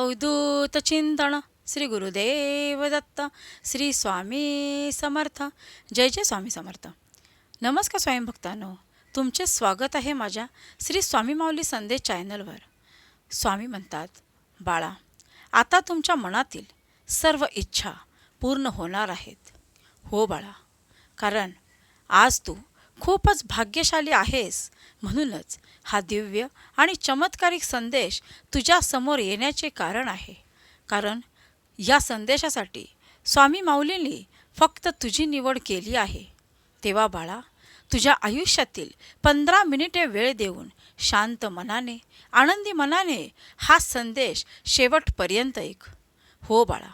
अवधूत चिंतन। श्री गुरुदेव दत्त। श्री स्वामी समर्थ। जय जय स्वामी समर्थ। नमस्कार स्वामी भक्तांनो तुमचे स्वागत आहे माझ्या श्री स्वामी माऊली संदेश चॅनलवर. स्वामी म्हणतात बाळा आता तुमच्या मनातील सर्व इच्छा पूर्ण होणार आहेत. हो बाळा कारण आज तू खूपच भाग्यशाली आहेस. म्हणूनच हा दिव्य आणि चमत्कारिक संदेश तुझ्यासमोर येण्याचे कारण आहे. कारण या संदेशासाठी स्वामी माऊलींनी फक्त तुझी निवड केली आहे. तेव्हा बाळा तुझ्या आयुष्यातील पंधरा मिनिटे वेळ देऊन शांत मनाने आनंदी मनाने हा संदेश शेवटपर्यंत ऐक. हो बाळा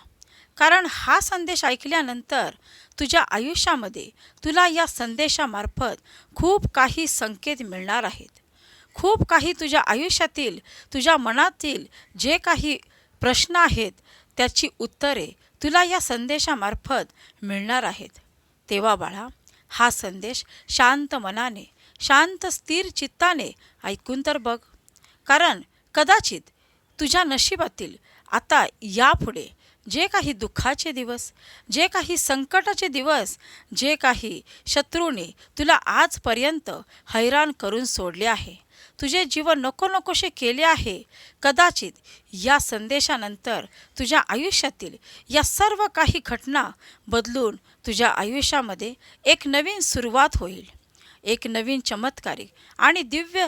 कारण हा संदेश ऐकल्यानंतर तुझ्या आयुष्यामध्ये तुला या संदेशामार्फत खूप काही संकेत मिळणार आहेत. खूप काही तुझ्या आयुष्यातील तुझ्या मनातील जे काही प्रश्न आहेत त्याची उत्तरे तुला या संदेशामार्फत मिळणार आहेत. तेव्हा बाळा हा संदेश शांत मनाने शांत स्थिर चित्ताने ऐकून तर बघ. कारण कदाचित तुझ्या नशिबातील आता यापुढे जे काही दुःखाचे दिवस जे काही संकटाचे दिवस जे काही शत्रूने तुला आजपर्यंत हैराण करून सोडले आहे. तुझे जीवन नको नकोसे केले आहे. कदाचित या संदेशानंतर तुझ्या आयुष्यातील या सर्व काही घटना बदलून तुझ्या आयुष्यामध्ये एक नवीन सुरुवात होईल. एक नवीन चमत्कारिक आणि दिव्य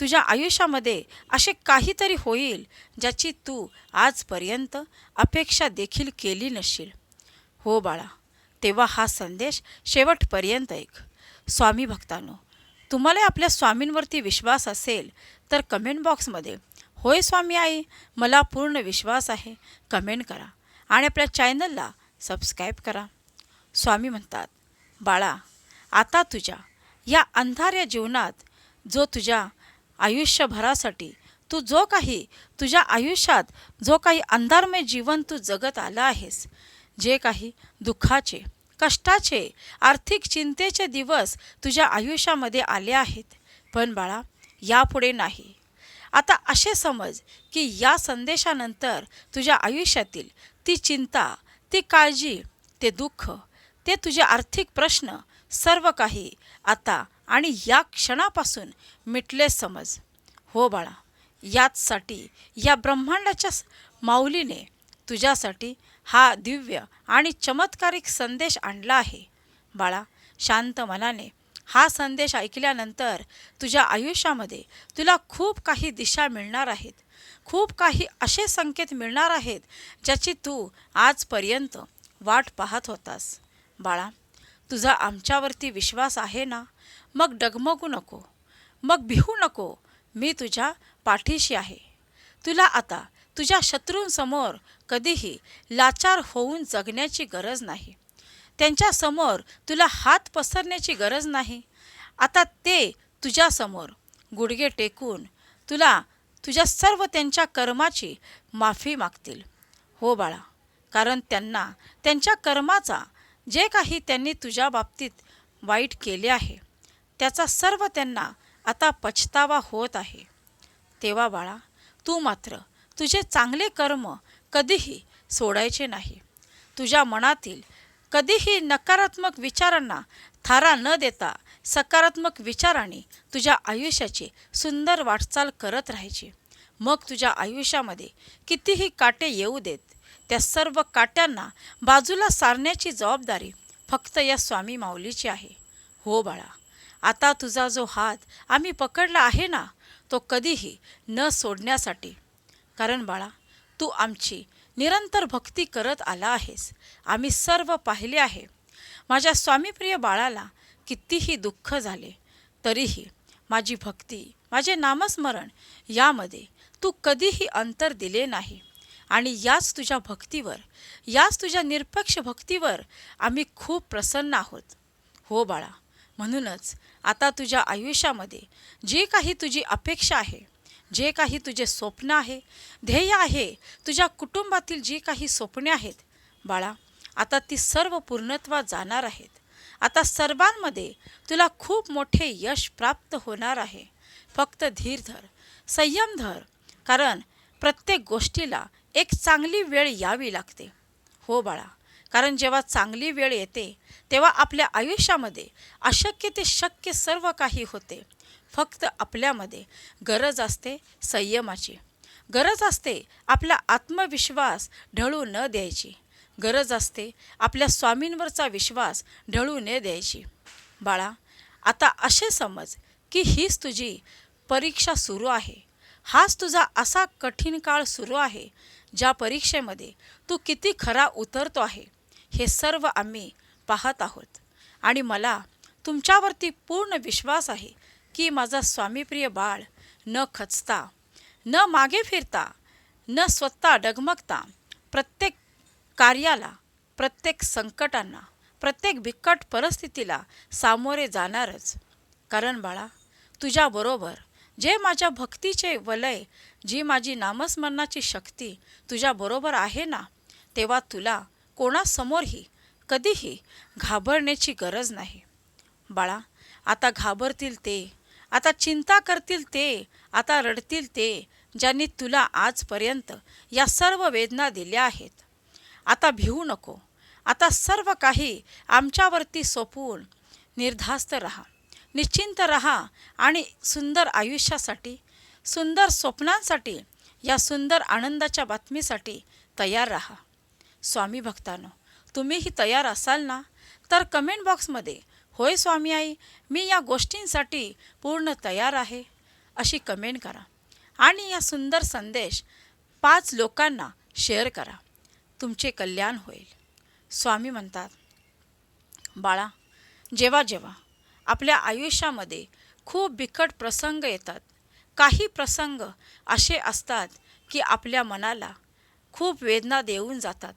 तुझ्या आयुष्यामध्ये असे काहीतरी होईल ज्याची तू आजपर्यंत अपेक्षा देखील केली नसशील. हो बाळा तेव्हा हा संदेश शेवटपर्यंत ऐक. स्वामी भक्तांनो तुम्हाला आपल्या स्वामींवरती विश्वास असेल तर कमेंट बॉक्समध्ये होय स्वामी आई मला पूर्ण विश्वास आहे. कमेंट करा आणि आपल्या चॅनलला सबस्क्राईब करा. स्वामी म्हणतात बाळा आता तुझ्या या अंधाऱ्या जीवनात जो तुझ्या आयुष्यभरासाठी. तू जो काही तुझ्या आयुष्यात जो काही अंधारमय जीवन तू जगत आला आहेस जे काही दुःखाचे कष्टाचे आर्थिक चिंतेचे दिवस तुझ्या आयुष्यामध्ये आले आहेत. पण बाळा यापुढे नाही. आता असे समज की या संदेशानंतर तुझ्या आयुष्यातील ती चिंता ती काळजी ते दुःख ते तुझे आर्थिक प्रश्न सर्व काही आता आणि या क्षणापासून मिटले समज. हो बाळा याचसाठी या ब्रह्मांडाच्या माऊलीने तुझ्यासाठी हा दिव्य आणि चमत्कारिक संदेश आणला आहे. बाळा शांत मनाने हा संदेश ऐकल्यानंतर तुझ्या आयुष्यामध्ये तुला खूप काही दिशा मिळणार आहेत. खूप काही असे संकेत मिळणार आहेत ज्याची तू आजपर्यंत वाट पाहत होतास. बाळा तुझा आमच्यावरती विश्वास आहे ना? मग डगमगू नको. मग भिहू नको. मी तुझ्या पाठीशी आहे. तुला आता तुझ्या शत्रूंसमोर कधीही लाचार होऊन जगण्याची गरज नाही. त्यांच्यासमोर तुला हात पसरण्याची गरज नाही. आता ते तुझ्यासमोर गुडघे टेकून तुला तुझ्या सर्व त्यांच्या कर्माची माफी मागतील. हो बाळा कारण त्यांना त्यांच्या कर्माचा जे काही त्यांनी तुझ्या बाबतीत वाईट केले आहे त्याचा सर्व त्यांना आता पछतावा होत आहे. तेव्हा बाळा तू मात्र तुझे चांगले कर्म कधीही सोडायचे नाही. तुझ्या मनातील कधीही नकारात्मक विचारांना थारा न देता सकारात्मक विचाराने तुझ्या आयुष्याची सुंदर वाटचाल करत राहायची. मग तुझ्या आयुष्यामध्ये कितीही काटे येऊ देत त्या सर्व काट्यांना बाजूला सारण्याची जबाबदारी फक्त या स्वामी माऊलीची आहे. हो बाळा आता तुझा जो हात आम्ही पकडला आहे ना तो कधीही न सोडण्यासाठी. कारण बाळा तू आमची निरंतर भक्ती करत आला आहेस. आम्ही सर्व पाहिले आहे. माझ्या स्वामीप्रिय बाळाला कितीही दुःख झाले तरीही माझी भक्ती माझे नामस्मरण यामध्ये तू कधीही अंतर दिले नाही. आणि याच तुझ्या भक्तीवर याच तुझ्या निरपेक्ष भक्तीवर आम्ही खूप प्रसन्न आहोत. हो बाळा म्हणूनच आता तुझ्या आयुष्यामध्ये जे काही तुझी अपेक्षा आहे जे काही तुझे स्वप्न आहे ध्येय आहे तुझ्या कुटुंबातील जी काही स्वप्ने आहेत बाळा आता ती सर्व पूर्णत्वात जाणार आहेत. आता सर्वांमध्ये तुला खूप मोठे यश प्राप्त होणार आहे. फक्त धीर धर संयम धर कारण प्रत्येक गोष्टीला एक चांगली वेळ यावी लागते. हो बाळा कारण जेव्हा चांगली वेळ येते तेव्हा आपल्या आयुष्यामध्ये अशक्य ते शक्य सर्व काही होते. फक्त आपल्यामध्ये गरज असते संयमाची. गरज असते आपला आत्मविश्वास ढळू न द्यायची. गरज असते आपल्या स्वामींवरचा विश्वास ढळू न द्यायची. बाळा आता असे समज की हीच तुझी परीक्षा सुरू आहे. हाच तुझा असा कठीण काळ सुरू आहे ज्या परीक्षेमध्ये तू किती खरा उतरतो आहे हे सर्व आम्ही पाहत आहोत. आणि मला तुमच्यावरती पूर्ण विश्वास आहे की माझा स्वामीप्रिय बाळ न खचता न मागे फिरता न स्वतः डगमगता प्रत्येक कार्याला प्रत्येक संकटांना प्रत्येक बिकट परिस्थितीला सामोरे जाणारच. कारण बाळा तुझ्याबरोबर जे माझ्या भक्तीचे वलय जी माझी नामस्मरणाची शक्ती तुझ्याबरोबर आहे ना तेव्हा तुला कोणासमोरही कधीही घाबरण्याची गरज नाही. बाळा आता घाबरतील ते आता चिंता करतील ते आता रडतील ते ज्यांनी तुला आजपर्यंत या सर्व वेदना दिल्या आहेत. आता भिवू नको. आता सर्व काही आमच्यावरती सोपवून निर्धास्त रहा. निश्चिंत रहा आणि सुंदर आयुष्यासाठी सुंदर स्वप्नांसाठी या सुंदर आनंदाच्या बातमीसाठी तयार रहा. स्वामी भक्तानो तुम्हीही तयार असाल ना? तर कमेंट बॉक्समध्ये होय स्वामी आई मी या गोष्टींसाठी पूर्ण तयार आहे. अशी कमेंट करा. आणि या सुंदर संदेश पाच लोकांना शेअर करा. तुमचे कल्याण होईल. स्वामी म्हणतात बाळा जेव्हा जेव्हा आपल्या आयुष्यामध्ये खूप बिकट प्रसंग येतात. काही प्रसंग असे असतात की आपल्या मनाला खूप वेदना देऊन जातात.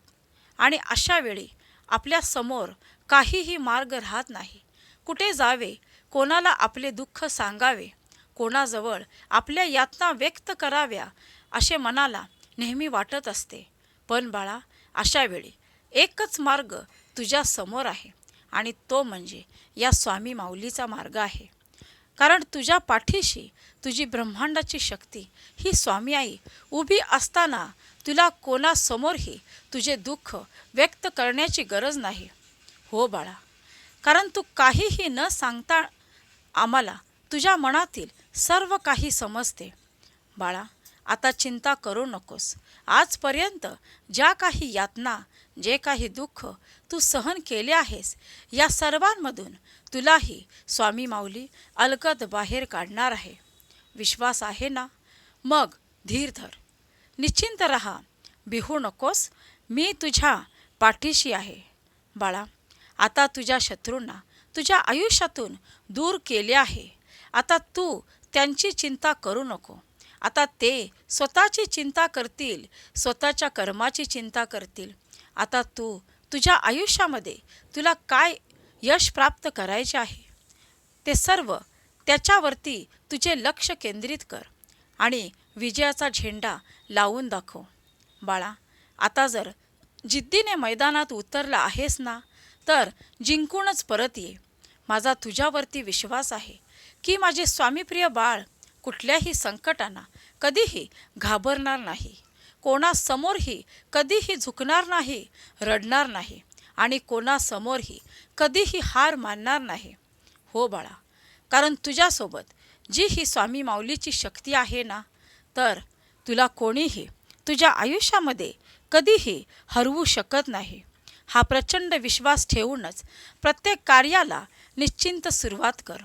आणि अशा वेळी आपल्यासमोर काहीही मार्ग राहत नाही. कुठे जावे कोणाला आपले दुःख सांगावे कोणाजवळ आपल्या यातना व्यक्त कराव्या असे मनाला नेहमी वाटत असते. पण बाळा अशा वेळी एकच मार्ग तुझ्या समोर आहे. आणि तो म्हणजे या स्वामी माऊलीचा मार्ग आहे. कारण तुझ्या पाठीशी तुझी ब्रह्मांडाची शक्ती ही स्वामी आई उभी असताना तुला कोणासमोरही तुझे दुःख व्यक्त करण्याची गरज नाही. हो बाळा कारण तू काहीही न सांगता आम्हाला तुझ्या मनातील सर्व काही समजते. बाळा आता चिंता करू नकोस. आजपर्यंत ज्या काही यातना जे काही दुःख तू सहन केले आहेस या सर्वांमधून तुलाही स्वामी माऊली अलगद बाहेर काढणार आहे. विश्वास आहे ना? मग धीर धर. निश्चिंत रहा. बिहू नकोस. मी तुझ्या पाठीशी आहे. बाळा आता तुझ्या शत्रूंना तुझ्या आयुष्यातून दूर केले आहे. आता तू त्यांची चिंता करू नको. आता ते स्वतःची चिंता करतील स्वतःच्या कर्माची चिंता करतील. आता तू तुझ्या आयुष्यामध्ये तुला काय यश प्राप्त करायचे आहे? ते सर्व त्याच्यावरती तुझे लक्ष केंद्रित कर आणि विजयाचा झेंडा लावून दाखव. बाळा आता जर जिद्दीने मैदानात उतरला आहेस ना तर जिंकूनच परत ये. माझा तुझ्यावरती विश्वास आहे की माझे स्वामीप्रिय बाळ कुठल्याही संकटांना कधीही घाबरणार नाही. कोणासमोरही कधीही झुकणार नाही रडणार नाही आणि कोणासमोरही कधीही हार मानणार नाही. हो बाळा कारण तुझ्यासोबत जी ही स्वामी माऊलीची शक्ती आहे ना तर तुला कोणीही तुझ्या आयुष्यामध्ये कधीही हरवू शकत नाही. हा प्रचंड विश्वास ठेवूनच प्रत्येक कार्याला निश्चिंत सुरुवात कर.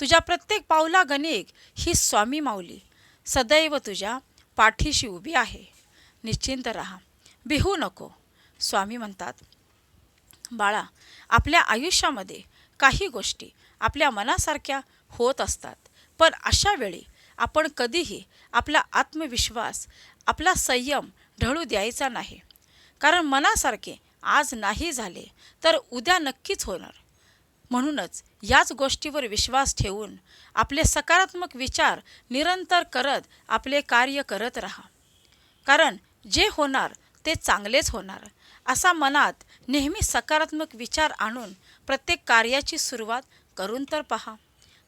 तुझ्या प्रत्येक पावला गणिक ही स्वामी माऊली. सदैव तुझ्या पाठीशी उभी आहे. निश्चिंत राहा. बिहू नको. स्वामी म्हणतात बाळा आपल्या आयुष्यामध्ये काही गोष्टी आपल्या मनासारख्या होत असतात. पण अशा वेळी आपण कधीही आपला आत्मविश्वास आपला संयम ढळू द्यायचा नाही. कारण मनासारखे आज नाही झाले तर उद्या नक्कीच होणार. म्हणूनच याच गोष्टीवर विश्वास ठेवून आपले सकारात्मक विचार निरंतर करत आपले कार्य करत राहा. कारण जे होणार ते चांगलेच होणार असा मनात नेहमी सकारात्मक विचार आणून प्रत्येक कार्याची सुरुवात करून तर पहा.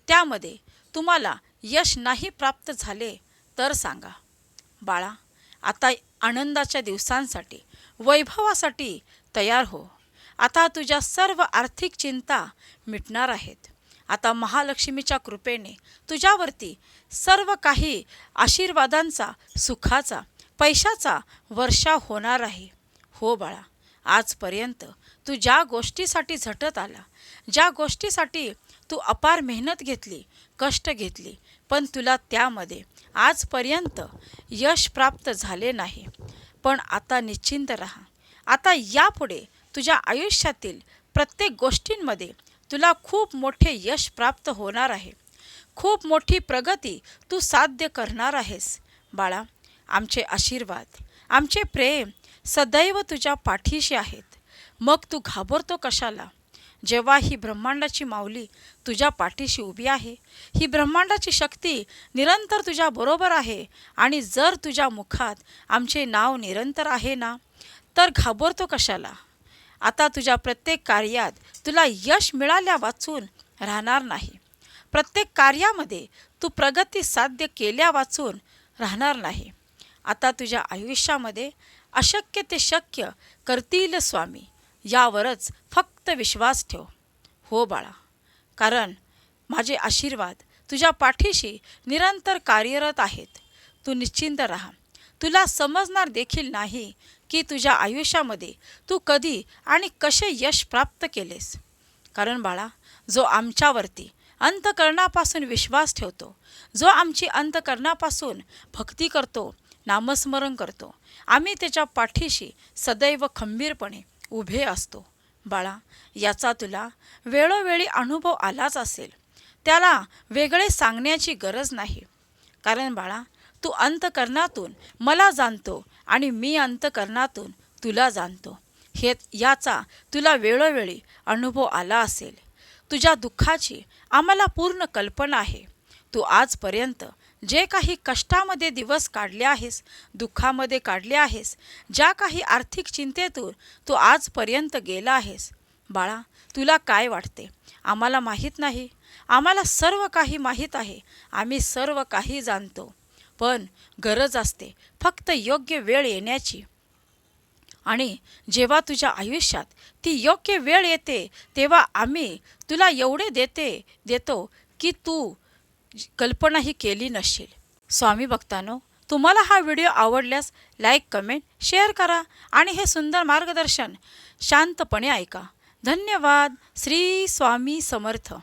त्यामध्ये तुम्हाला यश नाही प्राप्त झाले तर सांगा बाळा आता आनंदाच्या दिवसांसाठी वैभवासाठी तयार हो. आता तुझ्या सर्व आर्थिक चिंता मिटणार आहेत. आता महालक्ष्मीच्या कृपेने तुझ्यावरती सर्व काही आशीर्वादांचा सुखाचा पैशाचा वर्षा होणार आहे. हो बाळा आजपर्यंत तू ज्या गोष्टीसाठी झटत आला ज्या गोष्टीसाठी तू अपार मेहनत घेतली कष्ट घेतली पण तुला त्यामध्ये आजपर्यंत यश प्राप्त झाले नाही. पण आता निश्चिंत राहा. आता यापुढे तुझ्या आयुष्यातील प्रत्येक गोष्टींमध्ये तुला खूप मोठे यश प्राप्त होणार आहे. खूप मोठी प्रगती तू साध्य करणार आहेस. बाळा आमचे आशीर्वाद आमचे प्रेम सदैव तुझ्या पाठीशी आहेत. मग तू घाबरतो कशाला? जेव्हा ही ब्रह्मांडाची माऊली तुझ्या पाठीशी उभी आहे ही ब्रह्मांडाची शक्ती निरंतर तुझ्या बरोबर आहे आणि जर तुझ्या मुखात आमचे नाव निरंतर आहे ना तर घाबरतो कशाला? आता तुझ्या प्रत्येक कार्यात तुला यश मिळाल्या वाचून राहणार नाही. प्रत्येक कार्यामध्ये तू प्रगती साध्य केल्या वाचून राहणार नाही. आता तुझ्या आयुष्यामध्ये अशक्य ते शक्य करतील स्वामी यावरच फक्त विश्वास ठेव. हो बाळा कारण माझे आशीर्वाद तुझ्या पाठीशी निरंतर कार्यरत आहेत. तू निश्चिंत राहा. तुला समजणार देखील नाही की तुझ्या आयुष्यामध्ये तू कधी आणि कसे यश प्राप्त केलेस? कारण बाळा जो आमच्यावरती अंतकरणापासून विश्वास ठेवतो जो आमची अंतकरणापासून भक्ती करतो नामस्मरण करतो आम्ही त्याच्या पाठीशी सदैव खंबीरपणे उभे असतो. बाळा याचा तुला वेळोवेळी अनुभव आलाच असेल. त्याला वेगळे सांगण्याची गरज नाही. कारण बाळा तू अंतकरणातून मला जाणतो आणि मी अंतकरणातून तुला जाणतो. हे याचा तुला वेळोवेळी अनुभव आला असेल. तुझ्या दुःखाची आम्हाला पूर्ण कल्पना आहे. तू आजपर्यंत जे काही कष्टामध्ये दिवस काढले आहेस दुःखामध्ये काढले आहेस ज्या काही आर्थिक चिंतेतून तू आजपर्यंत गेला आहेस बाळा तुला काय वाटते? आम्हाला माहीत नाही. आम्हाला सर्व काही माहीत आहे. आम्ही सर्व काही जाणतो. पण गरज असते. फक्त योग्य वेळ येण्याची. आणि जेव्हा तुझ्या आयुष्यात ती योग्य वेळ येते तेव्हा आम्ही तुला एवढे देते देतो की तू कल्पनाही केली नसशील स्वामी भक्तानो तुम्हाला हा व्हिडिओ आवडल्यास लाईक कमेंट शेअर करा आणि हे सुंदर मार्गदर्शन शांतपणे ऐका. धन्यवाद. श्री स्वामी समर्थ.